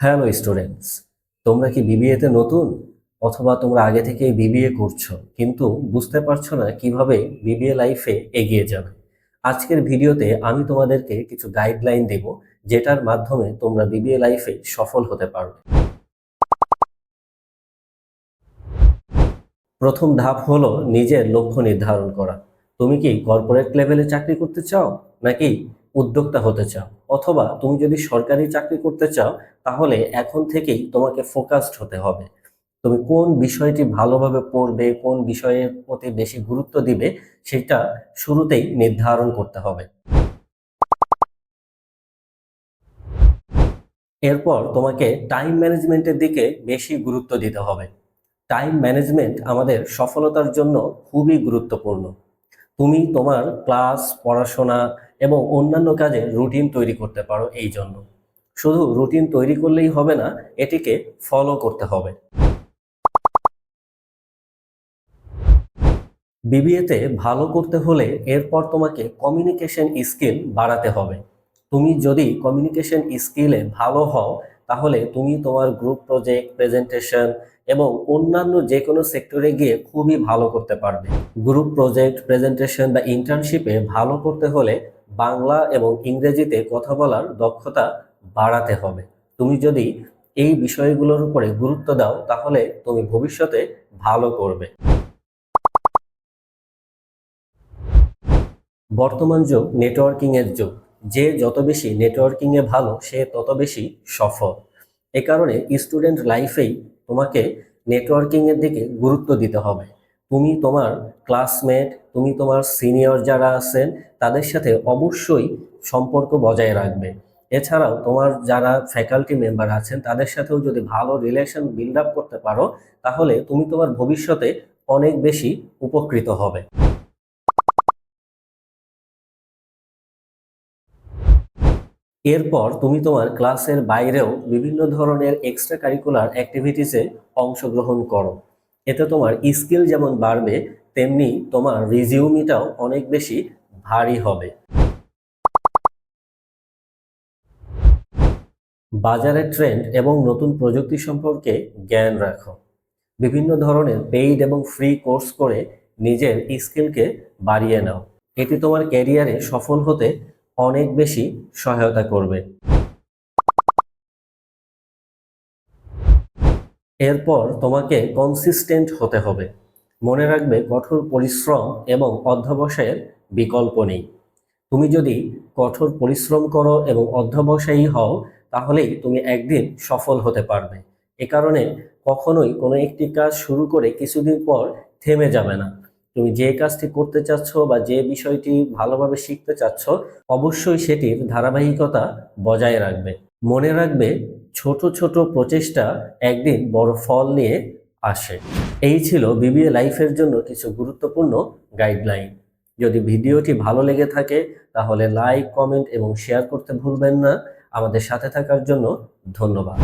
Hello students তোমরা কি বিবিএতে নতুন? অথবা তোমরা আগে থেকেই বিবিএ করছ, কিন্তু বুঝতে পারছ না কীভাবে বিবিএ লাইফে এগিয়ে যাবে? আজকের ভিডিওতে আমি তোমাদেরকে কিছু গাইডলাইন দেব, যেটার মাধ্যমে তোমরা বিবিএ লাইফে সফল হতে পারবে। প্রথম ধাপ হলো নিজের লক্ষ্য নির্ধারণ করা। তুমি কি কর্পোরেট লেভেলে চাকরি করতে চাও, নাকি উদ্যোক্তা হতে চাও, অথবা তুমি যদি সরকারি চাকরি করতে চাও, তাহলে এখন থেকেই তোমাকে ফোকাসড হতে হবে। তুমি কোন বিষয়টি ভালোভাবে পড়বে, কোন বিষয়ের প্রতি বেশি গুরুত্ব দিবে, সেটা শুরুতেই নির্ধারণ করতে হবে। এরপর তোমাকে টাইম ম্যানেজমেন্টের দিকে বেশি গুরুত্ব দিতে হবে। টাইম ম্যানেজমেন্ট আমাদের সফলতার জন্য খুবই গুরুত্বপূর্ণ। তুমি তোমার ক্লাস পড়াশোনা এবং অন্যান্য কাজে রুটিন তৈরি করতে পারো এই জন্য। শুধু রুটিন তৈরি করলেই হবে না, এটিকে ফলো করতে হবে। বিবিএতে ভালো করতে হলে এরপর তোমাকে কমিউনিকেশন স্কিল বাড়াতে হবে। তুমি যদি কমিউনিকেশন স্কিলে ভালো হও, তাহলে তুমি তোমার গ্রুপ প্রজেক্ট প্রেজেন্টেশন এবং অন্যান্য যে কোনো সেক্টরে গিয়ে খুবই ভালো করতে পারবে। গ্রুপ প্রজেক্ট প্রেজেন্টেশন বা ইন্টার্নশিপে ভালো করতে হলে বাংলা এবং ইংরেজিতে কথা বলার দক্ষতা বাড়াতে হবে। তুমি যদি এই বিষয়গুলোর উপরে গুরুত্ব দাও, তাহলে তুমি ভবিষ্যতে ভালো করবে। বর্তমান যুগ নেটওয়ার্কিংয়ের যুগ। যে যত বেশি নেটওয়ার্কিংয়ে ভালো, সে তত বেশি সফল। এ কারণে স্টুডেন্ট লাইফেই তোমাকে নেটওয়ার্কিংয়ের দিকে গুরুত্ব দিতে হবে। তুমি তোমার ক্লাসমেট তুমি তোমার সিনিয়র যারা আছেন, তাদের সাথে অবশ্যই সম্পর্ক বজায় রাখবে। এছাড়াও তোমার যারা ফ্যাকাল্টি মেম্বার আছেন, তাদের সাথেও যদি ভালো রিলেশন বিল্ড আপ করতে পারো, তাহলে তুমি তোমার ভবিষ্যতে অনেক বেশি উপকৃত হবে। এরপর তুমি তোমার ক্লাসের বাইরেও বিভিন্ন ধরনের এক্সট্রা কারিকুলার অ্যাক্টিভিটিসে অংশগ্রহণ করো। এতে তোমার স্কিল যেমন বাড়বে, তেমনি তোমার রিজিউমিটাও অনেক বেশি ভারী হবে। বাজারের ট্রেন্ড এবং নতুন প্রযুক্তি সম্পর্কে জ্ঞান রাখো। বিভিন্ন ধরনের পেইড এবং ফ্রি কোর্স করে নিজের স্কিলকে বাড়িয়ে নাও। এটি তোমার ক্যারিয়ারে সফল হতে অনেক বেশি সহায়তা করবে। এরপর তোমাকে কনসিস্টেন্ট হতে হবে। মনে রাখবে কঠোর পরিশ্রম এবং অধ্যবসায়ের বিকল্প নেই। তুমি যদি কঠোর পরিশ্রম করো এবং অধ্যবসায়ী হও, তাহলেই তুমি একদিন সফল হতে পারবে। এ কারণে কখনোই কোনো একটি কাজ শুরু করে কিছুদিন পর থেমে যাবে না। তুমি যে কাজটি করতে চাচ্ছ বা যে বিষয়টি ভালোভাবে শিখতে চাচ্ছ, অবশ্যই সেটির ধারাবাহিকতা বজায় রাখবে। মনে রাখবে ছোট ছোট প্রচেষ্টা একদিন বড় ফল নিয়ে আসে। এই ছিল বিবিএ লাইফের জন্য কিছু গুরুত্বপূর্ণ গাইডলাইন। যদি ভিডিওটি ভালো লেগে থাকে, তাহলে লাইক, কমেন্ট এবং শেয়ার করতে ভুলবেন না। আমাদের সাথে থাকার জন্য ধন্যবাদ।